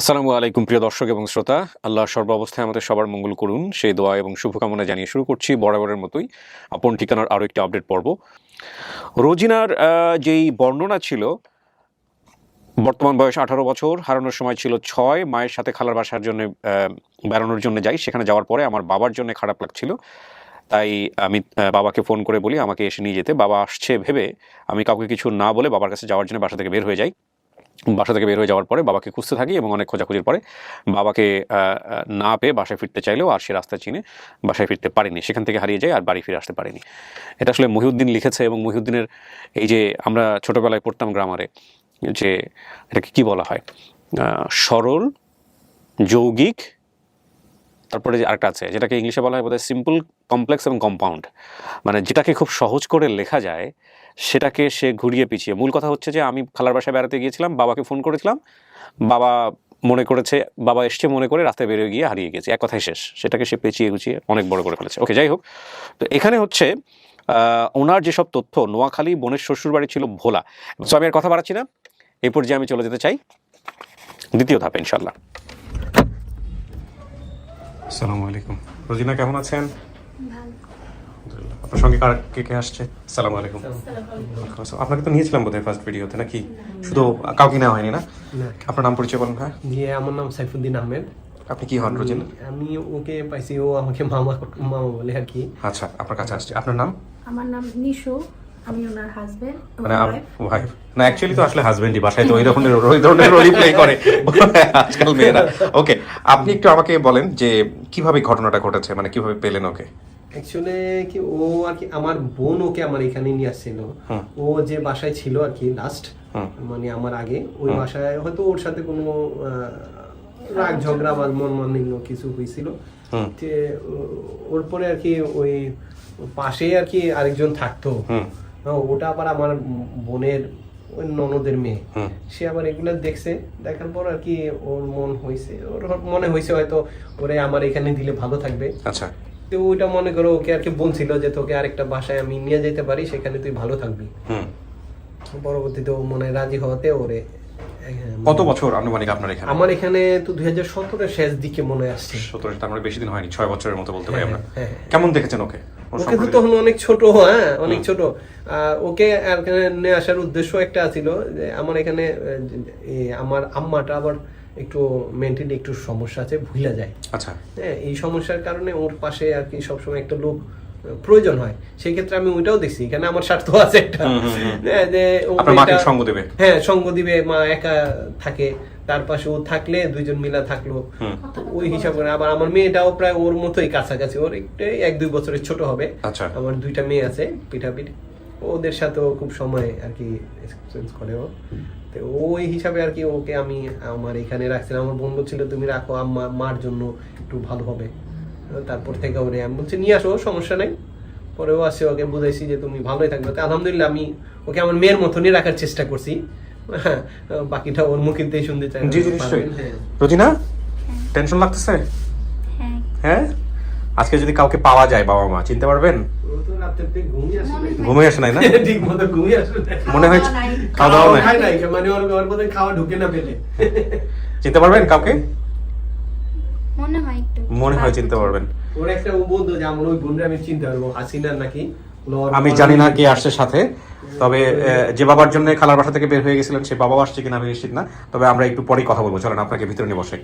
আসসালামু আলাইকুম, প্রিয় দর্শক এবং শ্রোতা। আল্লাহ সর্বাবস্থায় আমাদের সবার মঙ্গল করুন। সেই দোয়া এবং শুভকামনা জানিয়ে শুরু করছি বরাবরের মতোই আপন ঠিকানার আরও একটি আপডেট পর্ব। রোজিনার যেই বর্ণনা ছিল, বর্তমান বয়স আঠারো বছর, হারানোর সময় ছিল ছয়, মায়ের সাথে খালার বাসার জন্য বেড়ানোর জন্য যাই, সেখানে যাওয়ার পরে আমার বাবার জন্য খারাপ লাগছিল। তাই আমি বাবাকে ফোন করে বলি, আমাকে এসে নিয়ে যেতে। বাবা আসছে ভেবে আমি কাউকে কিছু না বলে বাবার কাছে যাওয়ার জন্য বাসা থেকে বের হয়ে যাই। বাসা থেকে বের হয়ে যাওয়ার পরে বাবাকে খুঁজতে থাকি এবং অনেক খোঁজাখুঁজির পরে বাবাকে না পেয়ে বাসায় ফিরতে চাইলেও আর সে রাস্তা চিনে বাসায় ফিরতে পারিনি। সেখান থেকে হারিয়ে যায় আর বাড়ি ফিরে আসতে পারিনি। এটা আসলে মহিউদ্দিন লিখেছে এবং মহিউদ্দিনের এই যে আমরা ছোটোবেলায় পড়তাম গ্রামারে যে এটাকে কী বলা হয়? সরল, যৌগিক তারপরে যে আরেকটা আছে, যেটাকে ইংলিশে বলা হয় বোধহয় সিম্পল কমপ্লেক্স এবং কম্পাউন্ড মানে যেটাকে খুব সহজ করে লেখা যায়, সেটাকে সে ঘুরিয়ে পিছিয়ে। মূল কথা হচ্ছে যে, আমি খালার বাসায় বেড়াতে গিয়েছিলাম, বাবাকে ফোন করেছিলাম। বাবা মনে করেছে, বাবা এসছে মনে করে রাতে বেরিয়ে গিয়ে হারিয়ে গেছে। এক কথাই শেষ। সেটাকে সে পেঁচিয়ে গুছিয়ে অনেক বড় করে ফেলেছে। ওকে যাই হোক। তো এখানে হচ্ছে ওনার যেসব তথ্য, নোয়াখালী বোনের শ্বশুর বাড়ি ছিল ভোলা। তো আমি আর কথা বাড়াচ্ছি না। এই পর্যায়ে আমি চলে যেতে চাই। দ্বিতীয় ধাপে ইনশাল্লাহ আসসালামু আলাইকুম। রোজিনা কেমন আছেন? আপনার সঙ্গে কার কে কে আসছে? আসসালামু আলাইকুম। আপনাকে তো নিয়েছিলাম বোধহয় ফার্স্ট ভিডিওতে নাকি? শুধু কাউকে নেওয়া হয়নি না। আপনার নাম পরিচয় বলুন হ্যাঁ দিয়ে আমার নাম সাইফুদ্দিন আহমেদ। আপনি কি হন রোজিনা? আমি ওকে পাইছি ও আমাকে মামা মামা বলে আর কি। আচ্ছা আপনার কাছে আসছে। আপনার নাম? আমার নাম নিশু। আমি ওনার হাজবেন্ড মানে ওয়াইফ না অ্যাকচুয়ালি তো আসলে হাজবেন্ডই বাসায় তো ওই ধরনের ওই ধরনের রোলই প্লে করে। আজকাল মেয়েরা। ওকে আপনি একটু আমাকে বলেন যে কীভাবে ঘটনাটা ঘটেছে মানে কীভাবে পেলেন ওকে? অ্যাকচুয়ালি কি ও আর কি আমার বোন ওকে আমার এখানে নিয়ে আসছিল। ও যে বাসায় ছিল আর কি লাস্ট হুম। মানে আমার আগে ওই বাসায় হয়তো ওর সাথে কোনো আহ, রাগ ঝগড়া বা মন মানিন্য কিছু হয়েছিল। হুম। যে ওর পরে আর কি ওই পাশে আর কি আরেকজন থাকতো। হুম। ওটা আবার আমার বোনের ওই ননদের মেয়ে। সে আবার এগুলো দেখছে দেখার পর আর কি ওর মন হয়েছে ওর মনে হয়েছে হয়তো ওরে আমার এখানে দিলে ভালো থাকবে। আচ্ছা। তো ওইটা মনে করো ওকে আর কি বলছিল যে তোকে আরেকটা বাসায় আমি নিয়ে যেতে পারি সেখানে তুই ভালো থাকবি। পরবর্তীতে ও মনে হয় রাজি হওয়াতে ওরে হ্যাঁ, কত বছর আনুমানিক আপনার এখানে? আমার এখানে তো দুই হাজার শেষ দিকে মনে আসছে। সতেরো তার মানে বেশি দিন হয়নি ছয় বছরের মতো বলতে পারি আমরা। হ্যাঁ, হ্যাঁ। কেমন দেখেছেন ওকে? ওকে তো তখন অনেক ছোট হ্যাঁ অনেক ছোট। আর ওকে এখানে নিয়ে আসার উদ্দেশ্য একটা ছিল যে আমার এখানে আমার আম্মাটা আবার একটু মেন্টালি একটু সমস্যা আছে ভুলে যায়। আচ্ছা। হ্যাঁ এই সমস্যার কারণে ওর পাশে আর কি সবসময় একটা লোক প্রয়োজন হয়। সেই ক্ষেত্রে আমি ওইটাও দেখছি এখানে আমার স্বার্থ আছে একটা। হ্যাঁ, যে সঙ্গ দেবে। হ্যাঁ সঙ্গ দিবে মা একা থাকে। তার পাশে ও থাকলে দুইজন মিলা থাকল। ওই হিসাব করে আবার আমার মেয়েটাও প্রায় ওর মতোই কাছাকাছি। ওর একটু এক দুই বছরের ছোট হবে। আচ্ছা। আমার দুইটা মেয়ে আছে পিঠাপিঠি। ওদের সাথেও খুব সময় আর কি এক্সপিরিয়েন্স করে ও। তো ওই হিসাবে আর কি ওকে আমি আমার এখানে রাখছিলাম। আমার বন্ধু ছিল তুমি রাখো আম্মা মার জন্য একটু ভালো হবে। তারপর থেকে ওরে আমি বলছি নিয়ে আসো সমস্যা নাই। পরেও আসে ওকে বুঝাইছি যে তুমি ভালোই থাকবে। তো আলহামদুলিল্লাহ আমি ওকে আমার মেয়ের মতনই রাখার চেষ্টা করছি। বাকিটা ওর মুখিতেই শুনতে চাই জি জি নিশ্চয়ই। হ্যাঁ। রোজিনা টেনশন লাগতেছে? হ্যাঁ। হ্যাঁ? আজকে যদি কাউকে পাওয়া যায় বাবা মা চিনতে পারবেন? ঘুমিয়ে আসে নাই। না? ঠিক মতো ঘুমিয়ে আসে মনে হয় খাওয়া দাওয়া নাই? মানে ওর ওর বোধহয় খাওয়া ঢুকে না পেটে চিনতে পারবেন কাউকে? মনে হয় একটু। মনে হয় চিনতে পারবেন। ওর একটা বন্ধু যে আমার ওই বোনরা আমি চিনতে পারব হাসিনার নাকি? আমি জানি না কে আসছে সাথে তবে যে বাবার জন্য খালার বাসা থেকে বের হয়ে গেছিলেন সে বাবাও আসছে কিনা আমি নিশ্চিত না তবে আমরা একটু পরেই কথা বলব। চলেন আপনাকে ভিতরে নিয়ে বসে।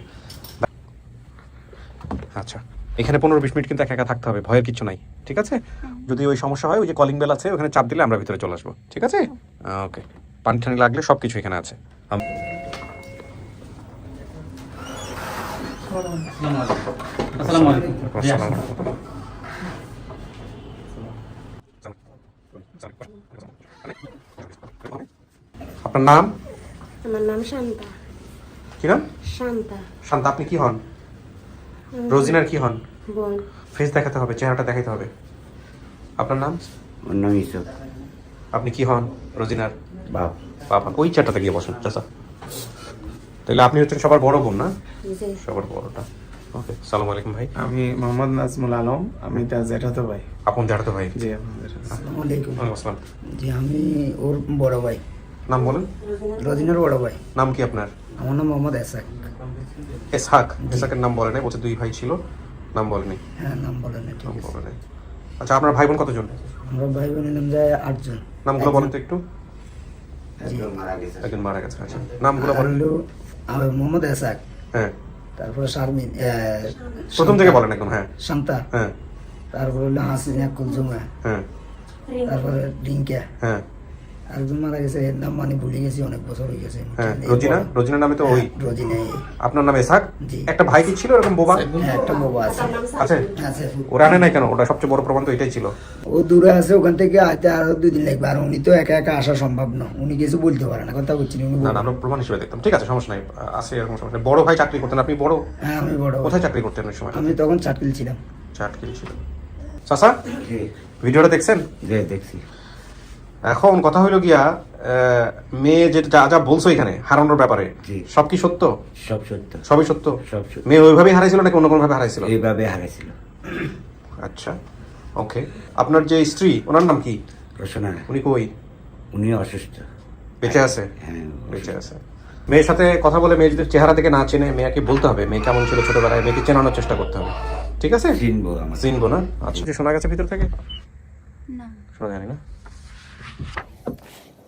আচ্ছা এখানে পনেরো বিশ মিনিট কিন্তু একা একা থাকতে হবে ভয়ের কিছু নাই ঠিক আছে? যদি ওই সমস্যা হয় ওই যে কলিং বেল আছে ওখানে চাপ দিলে আমরা ভিতরে চলে আসব ঠিক আছে? ওকে পানি টানি লাগলে সব কিছু এখানে আছে। আসসালামু আলাইকুম জি, আসসালামু আসসালাম। আলাইকুম। আপনার নাম? আমার নাম শান্তা। কি নাম? শান্তা। শান্তা আপনি কি হন? রোজিনার কি হন? বোন। ফেস দেখাতে হবে চেহারাটা দেখাতে হবে। আপনার নাম? আমার নাম ইসুফ আপনি কি হন রোজিনার? বাপ। বাবা ওই চেয়ারটাতে গিয়ে বসুন চাচা। তাহলে আপনি হচ্ছেন সবার বড় বোন না? সবার বড়টা। ওকে সালাম আলাইকুম ভাই। আমি মোহাম্মদ নাজমুল আলম আমি তার জ্যাঠাতো ভাই। আপন জানাতো ভাই। জি আমাদের আসসালামু আলাইকুম। ওয়ালাইকুম আসসালাম। জি আমি ওর বড় ভাই। নাম বলেন? রদিনের বড় ভাই। নাম কি আপনার? আমার নাম মোহাম্মদ এসাক। এসহাক এসহাকের নাম বলে নাই বলছে দুই ভাই ছিল নাম বলেনি। হ্যাঁ নাম বলে না ঠিক নাম বলে নাই। আচ্ছা আপনার ভাই বোন কতজন? আমরা ভাই বোনের নাম যায় আটজন। নামগুলো বলেন তো একটু। জি। মারা গেছে। একজন মারা গেছে আচ্ছা। নামগুলো বলেন। আমার মোহাম্মদ এসাক। হ্যাঁ। তারপরে শারমিন প্রথম থেকে বলেন একদম হ্যাঁ। শান্তা। হ্যাঁ। তারপরে হলো হাসিনা কুলজুমা হ্যাঁ। তারপরে রিঙ্কা হ্যাঁ। একজন মারা গেছে এর নাম মানে ভুলে গেছি অনেক বছর হয়ে গেছে। হ্যাঁ রোজিনা রোজিনার নামে তো ওই। রোজিনা। আপনার নাম এসহাক একটা ভাই কি ছিল এরকম বোবা? হ্যাঁ একটা বাবা আছে। আছে? আছে ওরা আনে নাই কেন? ওটা সবচেয়ে বড় প্রমাণ তো এটাই ছিল। ও দূরে আছে ওখান থেকে আইতে আরও দুই দিন লাগবে আর উনি তো একা একা আসা সম্ভব না। উনি কিছু বলতে পারে না কথা বলছি উনি না না আমরা প্রমাণ হিসেবে দেখতাম। ঠিক আছে সমস্যা নাই আছে এরকম সমস্যা নেই। বড় ভাই চাকরি করতেন আপনি বড়? হ্যাঁ আমি বড়। কোথায় চাকরি করতেন ওই সময়? আমি তখন চাটকিল ছিলাম। চাটকিল ছিল চাচা ভিডিওটা দেখছেন? দেখছি। এখন কথা হইল গিয়া মেয়ে যেটা যা যা বলছো এখানে হারানোর ব্যাপারে জি। সব কি সত্য? সব সত্য। সবই সত্য? সব সত্য। মেয়ে ওইভাবেই হারাইছিল নাকি অন্য কোনো ভাবে হারাইছিল? এইভাবে হারাইছিল। আচ্ছা ওকে। আপনার যে স্ত্রী ওনার নাম কি? রচনা উনি কই? উনি অসুস্থ। বেঁচে আছে? হ্যাঁ বেঁচে আছে। মেয়ের সাথে কথা বলে মেয়ে যদি চেহারা থেকে না চেনে মেয়েকে বলতে হবে। মেয়ে কেমন ছিল ছোটবেলায় মেয়েকে চেনানোর চেষ্টা করতে হবে। ঠিক আছে? চিনবো আমার চিনবো না? আচ্ছা। শোনা গেছে ভিতর থেকে? না। শোনা জানি না?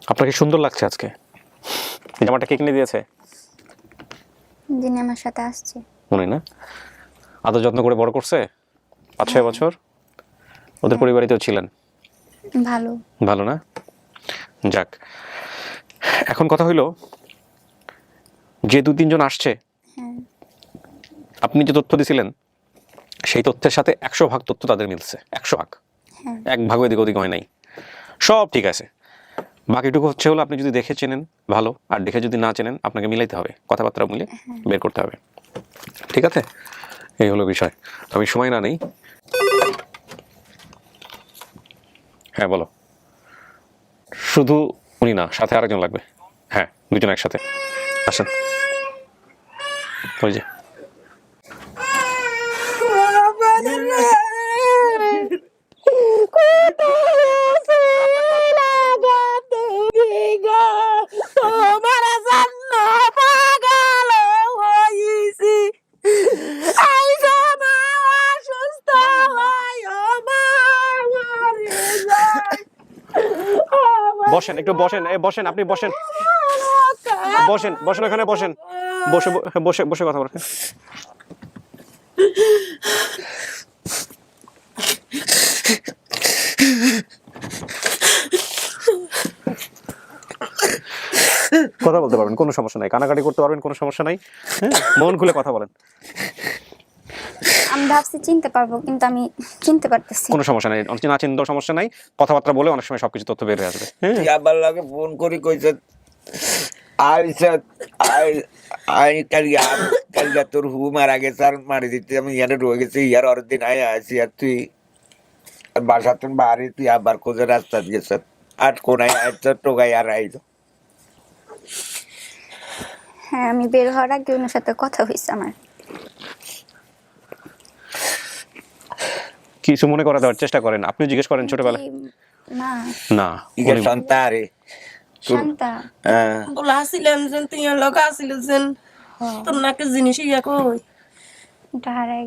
আপনাকে সুন্দর লাগছে আজকে। জামাটা কে কিনে দিয়েছে? যিনি আমার সাথে আসছে। উনি না? আদর যত্ন করে বড় করছে? পাঁচ ছয় বছর? ওদের পরিবারেতেও ছিলেন? ভালো। ভালো না? যাক। এখন কথা হইল যে দু তিনজন আসছে হ্যাঁ। আপনি যে তথ্য দিছিলেন সেই তথ্যের সাথে একশো ভাগ তথ্য তাদের মিলছে। একশো ভাগ। হ্যাঁ। এক ভাগ এদিক ওদিক হয় নাই। সব ঠিক আছে। বাকিটুকু হচ্ছে হলো আপনি যদি দেখে চেনেন ভালো। আর দেখে যদি না চেনেন আপনাকে মিলাইতে হবে। কথাবার্তা মিলে বের করতে হবে। ঠিক আছে? এই হলো বিষয়। আমি সময় না নেই। হ্যাঁ বলো। শুধু উনি না সাথে আরেকজন লাগবে। হ্যাঁ দুজন একসাথে। আসেন। ওই যে। বসেন, একটু বসেন বসেন, আপনি বসেন। বসেন বসেন ওখানে, বসেন। বসে বসে বসে কথা বলেন কথা বলতে পারবেন, কোনো সমস্যা নাই। কানাকাটি করতে পারবেন, কোনো সমস্যা নাই। হ্যাঁ মন খুলে কথা বলেন। আমি ভাবছি চিনতে পারব কিন্তু আমি চিনতে পারতেছি কোনো সমস্যা নাই। না চিন্তার সমস্যা নাই। কথাবার্তা বলে অনেক সময় সবকিছু তথ্য বের হয়ে আসবে। হ্যাঁ? আবার লাগে ফোন করে কইছে আইসা আই আই কালকে কালকে তোর হু মারা গেছে আর মারি দিতে আমি ইয়ারে রয়ে গেছি ইয়ার আয় আর তুই তুই বাড়ি তুই আবার কোজে রাস্তা গেছে আর কোনায় আইসা টোকাই আর আইলো হ্যাঁ আমি বের হওয়ার আগে ওনার সাথে কথা হয়েছে আমার। কিছু মনে করা দেওয়ার চেষ্টা করেন? আপনি জিজ্ঞেস করেন ছোটবেলা না। না ইগে সন্তারে শান্তা হ্যাঁ। বলা আসিলাম যেন তুই লোক আসিল যেন তোর নাকি জিনিস ইয়া কই?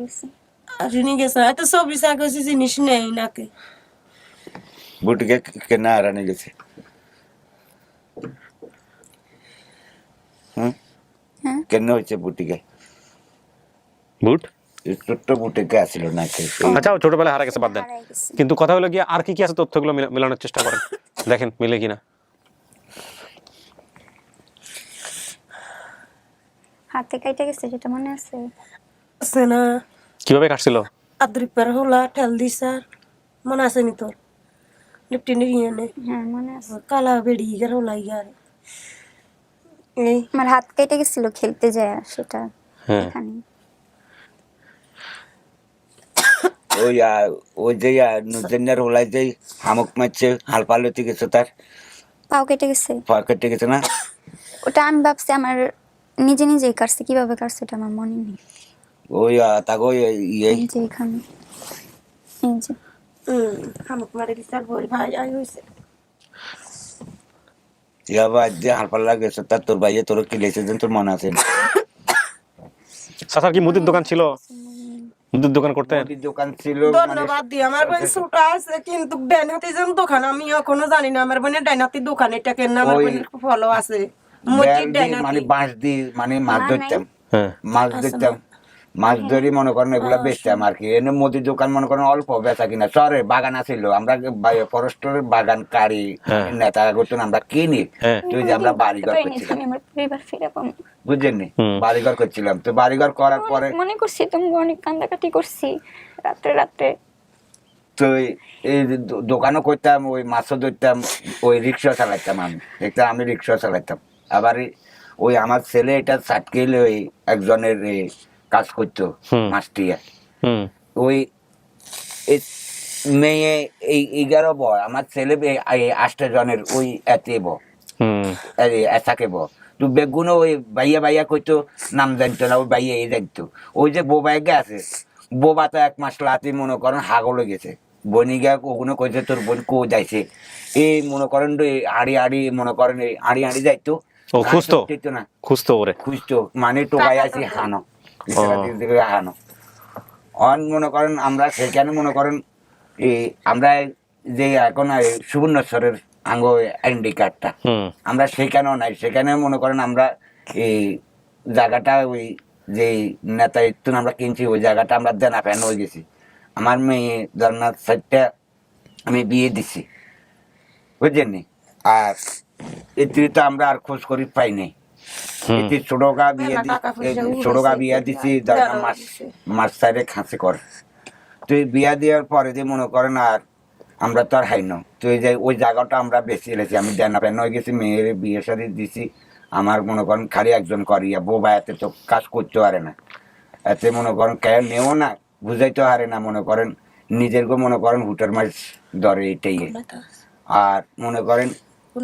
গেছে। আসিনি গেছে এত ছবি সাকছি জিনিস নেই নাকি। বুটিকে কেনা গেছে। হ্যাঁ। কেন হয়েছে বুটিকে? বুট? ছোট্ট বুটিকে আসিল নাকি আচ্ছা ছোটবেলায় হারা গেছে বাদ দেন। কিন্তু কথা হলো গিয়ে আর কি কি আছে তথ্যগুলো মেলানোর চেষ্টা করেন? দেখেন মিলে কিনা। হাতে কাইটে গেছে সেটা মনে আছে। আছে না। কীভাবে কাটছিল? আদ্রিপার হলা ঠেল দিস আর মনে আছে নি তোর? লিপটিনে নে। হ্যাঁ মনে আছে। কালা বেড়ি গের হলা ইয়ার এই। আমার হাত কেটে গেছিল খেলতে যায় সেটা হ্যাঁ এখানে ওই ওই যে নুজেনের হোলাই যে হামুক মারছে হাল পালতি গেছে তার। পাও কেটে গেছে। পকেটে গেছে না? ওটা আমি ভাবছি আমার নিজে নিজেই কাটছে কীভাবে কাটছে এটা আমার মনে নেই। ওই আহ, তাকে ওই ইয়ে। এই যে এখানে এই যে। হুম হামুক মারে দিস আর বই ভাই আই হইছে। ইয়াবা যে হাল পাল্লা গেছে তার তোর ভাইয়ে তোর কি লেছে তোর মনে আছে না? কি মুদির দোকান ছিল? মুদির দোকান করতে মুদির দোকান ছিল মানে ধন্যবাদ দি আমার বোন ছোট আছে কিন্তু ডাইন হাতে যেন দোকান আমি এখনও জানি না আমার বোনের ডাইন হাতে দোকান এটা কেন আমার বোনের ফলো আছে। মুদির ডাইন মানে বাঁশ দিয়ে মানে মাছ ধরতাম হ্যাঁ মাছ ধরতাম। মাছ ধরি মনে করেন এগুলা বেচতাম আর কি এনে মুদির দোকান মনে করেন অল্প বেচা কিনা। শহরে বাগান আছিল আমরা ফরেস্টের বাগান কারি হ্যাঁ। নেতা করতেন আমরা কিনি। হ্যাঁ। তুই যে আমরা বাড়িঘর করছিলাম। আমি আমার পরিবার ফিরে পাবো বুঝছেন নি? হুম। বাড়িঘর করছিলাম। তো বাড়িঘর করার পরে মনে করছি তুমি অনেক কান্দাকাটি করছি রাত্রে রাত্রে। তো এই- দোকানও করতাম ওই মাছও ধরতাম ওই রিক্সা চালাতাম আমি। দেখতাম আমি রিক্সা চালাতাম আবার ওই আমার ছেলে এটা সাটকেলে ওই একজনের কাজ করতো হুম। মাছটিয়া ওই মেয়ে এই এগারো ব আমার ছেলে আটটা জনের ওই এতে ব ব তো বেগুনও ওই বাইয়া বাইয়া কইতো নাম জানতো না ওই বাইয়া এই জানতো। ওই যে বোবাইগে আছে বোবা তো এক মাস লাতি মনে করেন হাগলে গেছে। বনি গিয়া ওগুলো কইছে তোর বোন কো যাইছে? এই মনে করেন আড়ি আড়ি মনে করেন এই আড়ি আড়ি যাইতো। খুঁজতো? না। খুঁজতো ওরে? খুঁজতো মানে টোকাই আছে হানো। দিকে হানো অন মনে করেন আমরা সেখানে মনে করেন এই আমরা যে এখন সুবর্ণেশ্বরের আঙ্গ আইডি কার্ডটা আমরা সেখানেও নাই সেখানে মনে করেন আমরা এই জায়গাটা ওই যে নেতা ইত্তুন আমরা কিনছি ওই জায়গাটা আমরা দেনা ফ্যান হয়ে গেছি। আমার মেয়ে ধরনাথ সাইডটা আমি বিয়ে দিছি। বুঝছেন আর এতে তো আমরা আর খোঁজ করি পাই নাই। এতে ছোটগা বিয়ে দি টাকা পয়সা উঠেছে, ছোটগা বিয়ে দিছি মাস মাস সাইডে খাঁচি করে। তো বিয়া দেওয়ার পরে যে মনে করেন আর আমরা তো আর হাইন তো এই যে ওই জায়গাটা আমরা বেশি এলেছি আমি দেনা ফেন হয়ে গেছি মেয়ের বিয়ে সাথে দিছি। আমার মনে করেন খালি একজন করিয়া বোবা এতে তো কাজ করতে পারে না। এতে মনে করেন কে নেও না বুঝাইতে পারে না মনে করেন। নিজেরকে মনে করেন হুটার মাছ ধরে এটাই। আর মনে করেন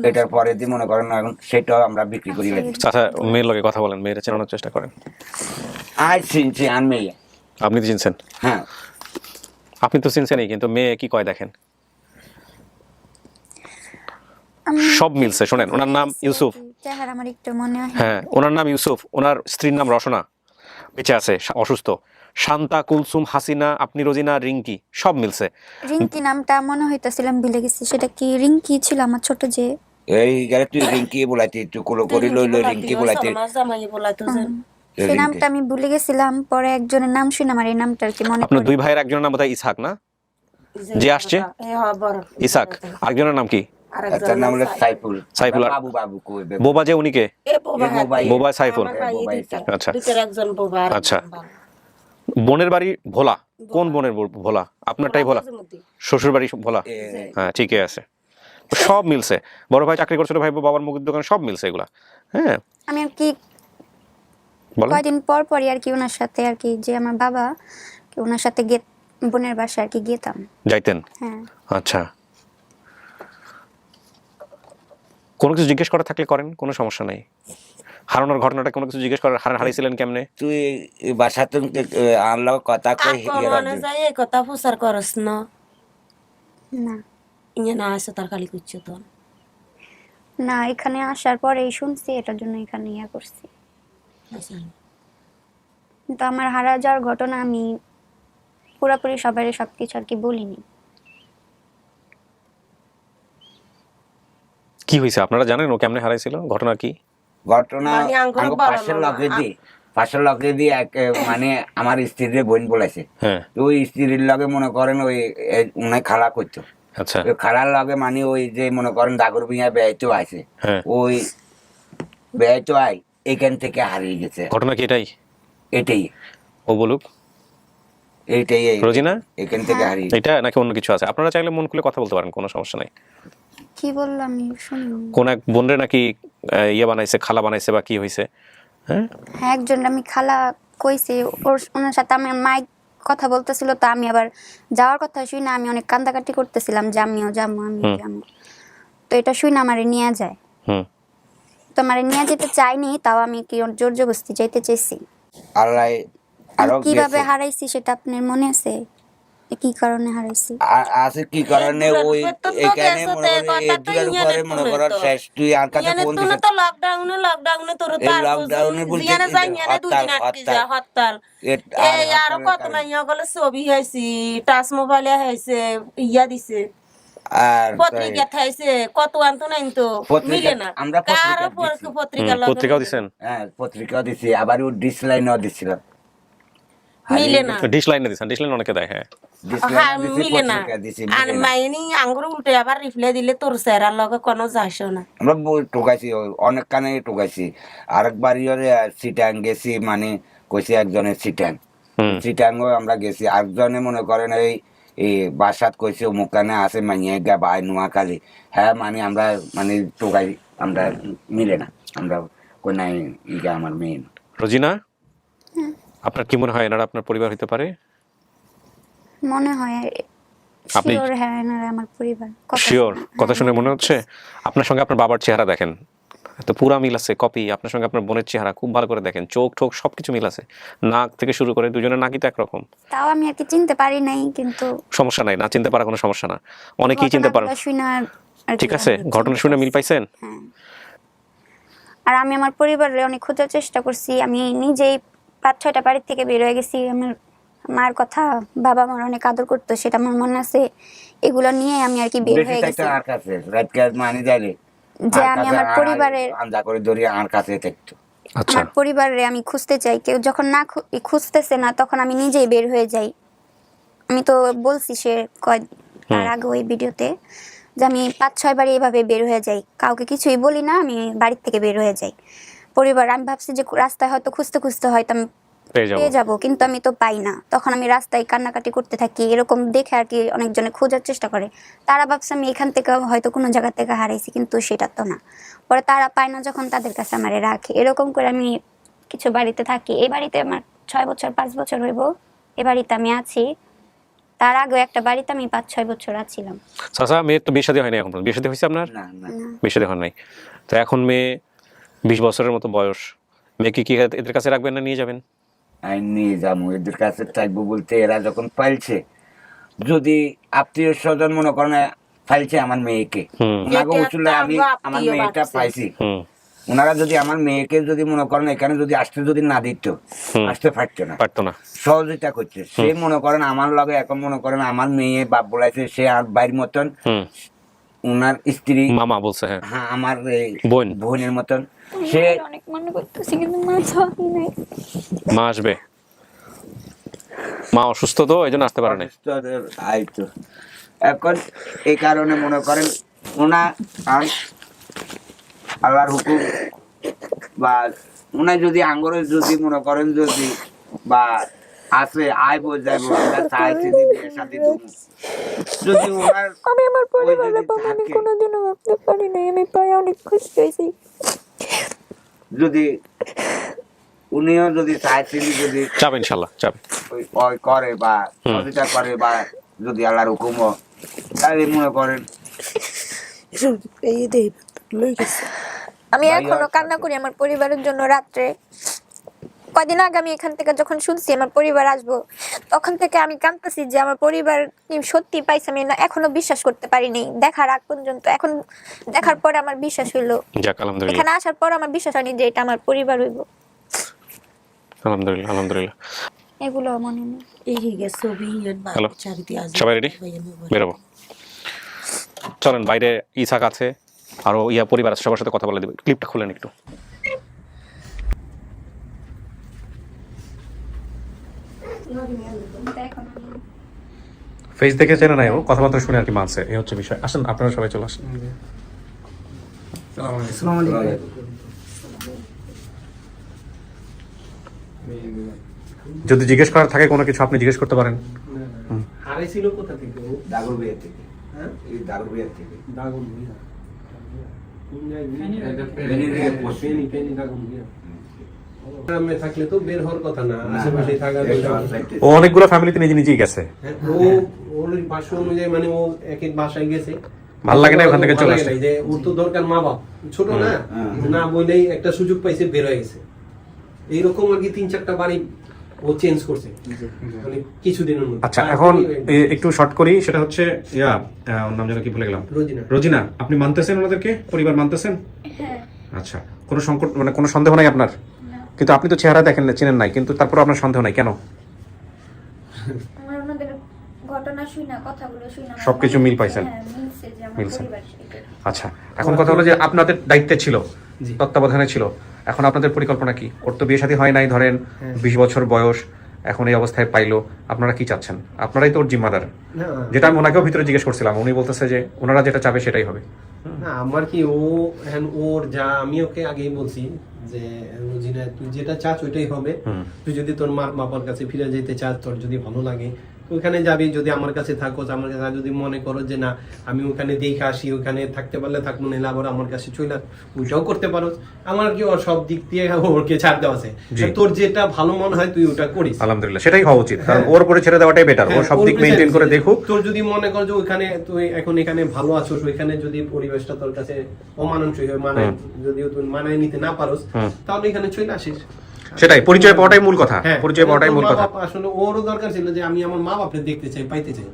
এটার পরে দিয়ে মনে করেন এখন সেটাও আমরা বিক্রি করি লাগি চাচা মেয়ের লগে কথা বলেন মেয়েরা চেনানোর চেষ্টা করেন। আজ চিনছি আন মেয়ে। আপনি তো চিনছেন? হ্যাঁ। আপনি তো চিনছেনই কিন্তু মেয়ে কি কয় দেখেন? সব মিলছে শোনেন ওনার নাম ইউসুফ। চেহারা আমার একটু মনে হয় হ্যাঁ ওনার নাম ইউসুফ ওনার স্ত্রীর নাম রসনা। বেঁচে আছে অসুস্থ। শান্তা কুলসুম হাসিনা আপনি রোজিনা রিঙ্কি সব মিলছে। রিঙ্কি নামটা মনে হইতেছিলাম ভুলে গেছি সেটা কি রিঙ্কি ছিল আমার ছোট যে? এই গেলে তুই রিঙ্কি বলাইতে তুই কুলো করি লইল রিঙ্কি বলাইতে। জামাই বলাইতো যে। সেই নামটা আমি ভুলে গেছিলাম পরে একজনের নাম শুনে আমার এই নামটা আর কি মনে আপনার দুই ভাইয়ের একজনের নাম বোধহয় ইসাক না? যে আসছে? এ হয় বড়। ইসাক আরেকজনের নাম কি? আরেকজন নাম হলো সাইফুল। সাইফুল। আর- বাবু বাবু কইবে বোবা? যে উনিকে এ বোবা সাইফুল। আচ্ছা। এদিকের একজন বোবা আচ্ছা। বোনের বাড়ি ভোলা? কোন বোনের ভোলা? আপনারটাই ভোলা। শ্বশুর বাড়ি ভোলা? হ্যাঁ ঠিকই আছে। সব মিলছে। বড় ভাই চাকরি করছিল ভাই বাবার মুখের দোকান সব মিলছে এগুলা। হ্যাঁ। আমি আর কি কয়দিন পর পরই আর কি ওনার সাথে আর কি যে আমার বাবা কি ওনার সাথে গে বোনের বাসায় আর কি গেতাম যাইতেন? হ্যাঁ। আচ্ছা। কোনো কিছু জিজ্ঞেস করা থাকলে করেন কোনো সমস্যা নেই। হারানোর ঘটনাটা কোনো কিছু জিজ্ঞেস করার হারান হারাইছিলেন কেমনে? তুই এই বাসাতে আনলো কথা কই যায় এই কথা প্রচার করস না? না। ইয়ে না আসে তার খালি করছে তো না এখানে আসার পরেই শুনছি এটার জন্য এখানে ইয়া করছি। কিন্তু আমার হারা যাওয়ার ঘটনা আমি পুরোপুরি সবাই সব কিছু আর কি বলিনি। কি হয়েছে? আপনারা জানেন ও কেমনে হারাইছিল? ঘটনা কি? ঘটনা মানে পাশের না। লগে দি পাশের লগে দি এক মানে আমার স্ত্রীর বোন বলেছে। হ্যাঁ। তো ওই স্ত্রীর লগে মনে করেন ওই উনি খালা করতো। আচ্ছা। খালার লগে মানে ওই যে মনে করেন দাগর বিয়া আছে হ্যাঁ। ওই আয় এখান থেকে হারিয়ে গেছে। ঘটনা কি এটাই? এটাই। ও বলুক। এইটাই এই- রোজিনা? এখান থেকে হারিয়ে এটা নাকি অন্য কিছু আছে? আপনারা চাইলে মন খুলে কথা বলতে পারেন কোনো সমস্যা নাই। কি বললাম আমি শুনিনি কোন এক বোনরে নাকি ইয়ে বানাইছে খালা বানাইছে বা কি হয়েছে হ্যাঁ? হ্যাঁ একজন আমি খালা কইছি ওর ওনার সাথে আমার মাইক কথা বলতেছিল তো আমি আবার যাওয়ার কথা শুই না আমি অনেক কান্দাকাটি করতেছিলাম যে আমিও যাব হুম। যাব। তো এটা শুই না আমারে নিয়ে যায়। হুম। তো আমারে নিয়ে যেতে চাইনি তাও আমি কি ওর জোর জবস্তি যাইতে চাইছি। আর আমি আরও কীভাবে হারাইছি সেটা আপনার মনে আছে? কি কারণে হারাইছি? আছে কি কারণে ওই এখানে মনে করো মনে তুলে করো তো। শেষ। তুই আর কাছে ইয়ানে ফোন দিছিস তো লকডাউনে লকডাউনে তোর তো আর লকডাউনে যাই ইয়ানে দুই দিন আটকে যা হরতাল। এই আরও কত কারণে। না ইয়া গলে ছবি হয়েছি টাচ মোবাইলে হয়েছে ইয়া দিছে। আর পত্রিকা থাইছে কত আনতো নাই তো মিলে না। আমরা পত্রিকা পত্রিকা দিচ্ছেন হ্যাঁ পত্রিকাও দিছি আবার ও ডিসলাইনও দিছিলাম। মিলে না। ডিশ লাইনে দিচ্ছেন ডিশ লাইন অনেকে দেয় হ্যাঁ হ্যাঁ মিলে না। আর মাইনি আঙ্গুর উল্টে আবার রিপ্লাই দিলে তোর চেহারার লগে কোনো যাইছো না। আমরা টোকাইছি অনেক কানে টোকাইছি আরেকবার ইয়ে সিটাং গেছি মানে কইছি একজনের সিটাং হুম। আমরা গেছি। আরেকজনে মনে করেন এই এই বাসাত কইছে অমুক কানে আছে মাইয়ে গা বাই নোয়াখালী। হ্যাঁ মানে আমরা মানে টোকাই আমরা মিলে না। আমরা কই নাই ইগা আমার মেয়ে। রোজিনা? আপনার কি মনে হয় এনারা আপনার পরিবার হতে পারে? মনে হয় আপনি- হ্যাঁ এনারা আমার পরিবার। শিওর শুনে। কথা শুনে মনে হচ্ছে আপনার সঙ্গে আপনার বাবার চেহারা দেখেন। তো পুরা মিল আছে কপি আপনার সঙ্গে আপনার বোনের চেহারা খুব ভালো করে দেখেন। চোখ ঠোক সবকিছু মিল আছে। নাক থেকে শুরু করে দুজনের নাকই তো একরকম। তাও আমি আর কি চিনতে পারি নাই কিন্তু সমস্যা নাই না চিনতে পারা কোনো সমস্যা না। অনেকেই চিনতে পারেন কি ঠিক আছে ঘটনা শুনে মিল পাইছেন? হ্যাঁ। আর আমি আমার পরিবারের অনেক খোঁজার চেষ্টা করছি। আমি নিজেই পাঁচ ছয়টা বাড়ির থেকে বের হয়ে গেছি। আমার মার কথা বাবা আমার অনেক আদর করতো সেটা আমার মনে আছে। এগুলো নিয়ে আমি আর কি বের হয়ে গেছি। আর কাছে রাত কাজ মানে যাইলে যে আমি আমার পরিবারের আন্দা করে ধরি আর কাছে থাকতো। আচ্ছা। আমার পরিবারে আমি খুঁজতে চাই কেউ যখন না খু- খুঁজতেছে না তখন আমি নিজেই বের হয়ে যাই। আমি তো বলছি সে কয় তার আগে ওই ভিডিওতে যে আমি পাঁচ ছয় বারে এইভাবে বের হয়ে যাই। কাউকে কিছুই বলি না আমি বাড়ির থেকে বের হয়ে যাই। পরিবার আমি ভাবছি যে রাস্তায় হয়তো খুঁজতে খুঁজতে হয়তো আমি পেয়ে যাব। কিন্তু আমি তো পাই না। তখন আমি রাস্তায় কান্নাকাটি করতে থাকি এরকম দেখে আর কি অনেকজনে খোঁজার চেষ্টা করে। তারা ভাবছে আমি এখান থেকে হয়তো কোনো জায়গা থেকে হারাইছি কিন্তু সেটা তো না। পরে তারা পায় না যখন তাদের কাছে আমারে রাখে। এরকম করে আমি কিছু বাড়িতে থাকি। এই বাড়িতে আমার ছয় বছর পাঁচ বছর হইব। এ বাড়িতে আমি আছি। তার আগে একটা বাড়িতে আমি পাঁচ ছয় বছর আছিলাম। চাচা মেয়ের তো বিয়ে শাদী হয়নি এখন? বিয়ে শাদী হয়েছে আপনার? না। না। বিয়ে শাদী হয় নাই। তো এখন মেয়ে বিশ বছরের মতো বয়স। মেয়েকে কি এদের কাছে রাখবেন না নিয়ে যাবেন? আমি নিয়ে যাব। এদের কাছে থাকব বলতে এরা যখন পাইছে যদি আত্মীয় স্বজন মনে করেন ফাইলছে আমার মেয়েকে ওনাকে আমি আমার মেয়েটা পাইছি। ওনারা যদি আমার মেয়েকে যদি মনে করেন এখানে যদি আসতে যদি না দিত আসতে পারতো না। পারতো না। সহযোগিতা করছে। সে মনে করেন আমার লগে এখন মনে করেন আমার মেয়ে বাপ বলাইছে সে আর বাইর মতন হুম। ওনার স্ত্রী মামা বলছে হ্যাঁ। হ্যাঁ আমার এই বোন। বোনের মতন। সে অনেক মনে করতেছি কিন্তু মা নাই। মা আসবে। মা অসুস্থ তো এই জন্য আসতে পারে নাই। আইতো এখন এই কারণে মনে করেন ওনা আর আল্লাহর হুকুম বা ওনা যদি আঙ্গরে যদি মনে করেন যদি বা আসে আয় বই যাইব চাইছি শাদী দেবো। যদি ওনার আমি আমার পরিবারের বাবা, আমি আমি কোনোদিনও ভাবতে পারি নাই। আমি পাই অনেক খুশি হয়েছি। যদি উনিও যদি চাইছেন যদি চাপ ইনশাল্লাহ চাপ। করে বা সহযোগিতা করে বা যদি আল্লাহর হুকুম তাহলে মনে করেন এই দেই লই গেছে। আমি এখনও কান্না করি আমার পরিবারের জন্য রাত্রে কদিন আগে আমি এখান থেকে যখন শুনছি আমার পরিবার আসব তখন থেকে আমি কাঁদতেছি যে আমার পরিবার সত্যি পাইছে আমি না এখনও বিশ্বাস করতে পারিনি। দেখার আগ পর্যন্ত এখন দেখার পরে আমার বিশ্বাস হইল। এখানে আসার পর আমার বিশ্বাস হয়নি যে এটা আমার পরিবার হইব। আলহামদুলিল্লাহ আলহামদুলিল্লাহ। এগুলো মনে হ্যালো। সবাই ready? বেরোবো। চলেন বাইরে ইসাক আছে। আরও ইয়া পরিবার সবার সাথে কথা বলে দেবে। ক্লিপটা খুলেন একটু। ফেস দেখে চেনে নাই ও কথাবার্তা শুনে আর কি মানছে এই হচ্ছে বিষয়। আসেন আপনারা সবাই চলে আসেন। যদি জিজ্ঞেস করার থাকে কোনো কিছু আপনি জিজ্ঞেস করতে পারেন। হারাইছিল কোথা থেকে ও? থেকে। হ্যাঁ? এই থেকে। কোন জায়গায়? থেকে পশ্চিম। ফেনী, ফেনী দাগন ভুইয়া। গ্রামে থাকলে তো বের হওয়ার কথা না আশেপাশে থাকা ও অনেকগুলো ফ্যামিলিতে নিজে নিজেই গেছে? হ্যাঁ, ও ওর ভাষ্য অনুযায়ী মানে ও এক এক বাসায় গেছে। ভালো লাগে না ওখান থেকে চলে আসে যে ওর তো দরকার মা বাপ। ছোট না না বইলেই একটা সুযোগ পাইছে বের হয়ে গেছে। এইরকম আর কি তিন চারটা বাড়ি ও চেঞ্জ করছে। মানে কিছুদিনের মধ্যে। আচ্ছা এখন একটু শর্ট করি সেটা হচ্ছে ইয়া ওর নাম যেন কি ভুলে গেলাম? রোজিনা। রোজিনা আপনি মানতেছেন ওনাদেরকে? পরিবার মানতেছেন? হ্যাঁ। আচ্ছা কোনো সংকট মানে কোনো সন্দেহ নাই আপনার? কিন্তু আপনি তো চেহারা দেখেন না চেনেন নাই কিন্তু তারপর আপনার সন্দেহ নাই কেন? সবকিছু মিল পাইছেন? হ্যাঁ মিলছে। আচ্ছা এখন কথা হলো যে আপনাদের দায়িত্বে ছিল তত্ত্বাবধানে ছিল এখন আপনাদের পরিকল্পনা কি? ওর তো বিয়ে শাদী হয় নাই ধরেন বিশ বছর বয়স এখন এই অবস্থায় পাইলো আপনারা কি চাচ্ছেন? আপনারাই তো ওর জিম্মাদার। যেটা আমি ওনাকেও ভিতরে জিজ্ঞেস করছিলাম উনি বলতেছে যে ওনারা যেটা চাবে সেটাই হবে। না আমার কি ও ওর যা আমি ওকে আগেই বলছি যে রোজিনা তুই যেটা চাস ওইটাই হবে। তুই যদি তোর মা বাবার কাছে ফিরে যেতে চাস তোর যদি ভালো লাগে ওইখানে যাবি যদি আমার কাছে থাকো আমার কাছে যদি মনে করো যে না আমি ওখানে দেখে আসি ওখানে থাকতে পারলে থাকব নাহলে আবার আমার কাছে চলে ওইটাও করতে পারো আমার কি ওর সব দিক দিয়ে ওরকে ছাড় দেওয়া আছে? তোর যেটা ভালো মনে হয় তুই ওটা করিস। আলহামদুলিল্লাহ সেটাই হওয়া উচিত কারণ ওর উপরে ছেড়ে দেওয়াটাই বেটার ও হ্যাঁ, সব দিক মেনটেন করে। দেখুক। তোর যদি মনে কর যে ওইখানে তুই এখন এখানে ভালো আছো ওইখানে যদি পরিবেশটা তোর কাছে অমানুষই হয় মানায় যদি তুই মানায় নিতে না পারোস তাহলে এখানে চলে আসিস। সেটাই পরিচয় পাওয়াটাই মূল কথা হ্যাঁ। পরিচয় পাওয়াটাই মূল কথা। আসলে ওরও দরকার ছিল যে আমি আমার মা বাপকে দেখতে চাই পাইতে চাই।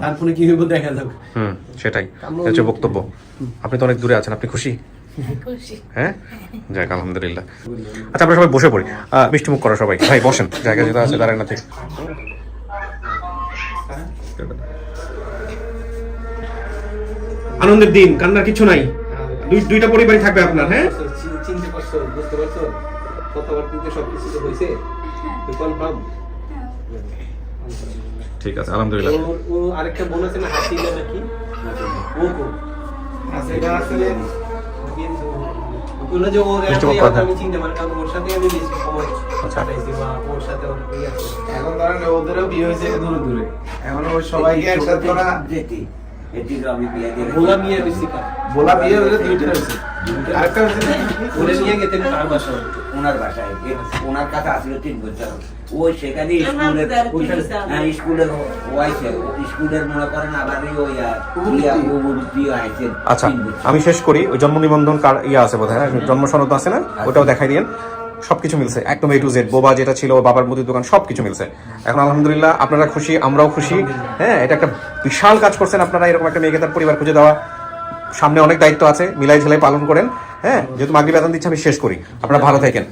তারপরে কি হইব দেখা যাবে হুম সেটাই। হচ্ছে বক্তব্য। আপনি তো অনেক দূরে আছেন আপনি খুশি? হ্যাঁ? যাক আলহামদুলিল্লাহ। আচ্ছা আমরা সবাই বসে পড়ি। আহ, মিষ্টি মুখ করো সবাই। ভাই বসেন। জায়গা যেটা আছে দাঁড়ায় না থেকে আনন্দের দিন কান্নার কিছু নাই। দুইটা পরিবারই থাকবে আপনার হ্যাঁ? চি- চিনতে পারছ বুঝতে পারছ? কথাবার্তিতে সবকিছু তো হয়েছে। তুই কনফার্ম ঠিক আছে আলহামদুলিল্লাহ। ও আরেকটা বোন আছে না হাসিলা নাকি? ও কো। এটা আসলে বলল যে ওর মিষ্টি মুখ এত কথা। আমি চিনতে পারি কারণ ওর সাথে আমি বেশি সময় আচ্ছা। কাটাইছি বা ওর সাথে ওর আছে। এখন ধরেন ওদেরও বিয়ে হয়েছে দূরে দূরে। এখন ওই সবাইকে একসাথে করা যেটি এটি তো বিয়ে দিয়ে ভোলা বিয়ে বেশি কার? বলা বিয়ে হলে দুইটা হয়েছে। আরেকটা ওরে নিয়ে গেতেন তার বাসায় ওনার বাসায়। ওনার কাছে আসলে তিন বছর ওই সেখানে স্কুলের হ্যাঁ, স্কুলের ওয়াইছে। স্কুলের মনে করেন আবার ওই ওই আর উপবৃত্তি আইছে আচ্ছা আমি শেষ করি। ওই জন্ম নিবন্ধন কার ইয়ে আছে বোধ হয়? জন্ম সনদ আছে না? ওটাও দেখাই দিন সবকিছু মিলছে একদম এ টু জেড বোবা যেটা ছিল বাবার মুদির দোকান সবকিছু মিলছে। এখন আলহামদুলিল্লাহ আপনারা খুশি আমরাও খুশি। হ্যাঁ এটা একটা বিশাল কাজ করছেন আপনারা এরকম একটা মেয়েকে তার পরিবার খুঁজে দেওয়া। সামনে অনেক দায়িত্ব আছে, মিলাই ঝেলাই পালন করেন। হ্যাঁ যেহেতু মাগরি বেতন দিচ্ছে, আমি শেষ করি। আপনারা ভালো থাকেন।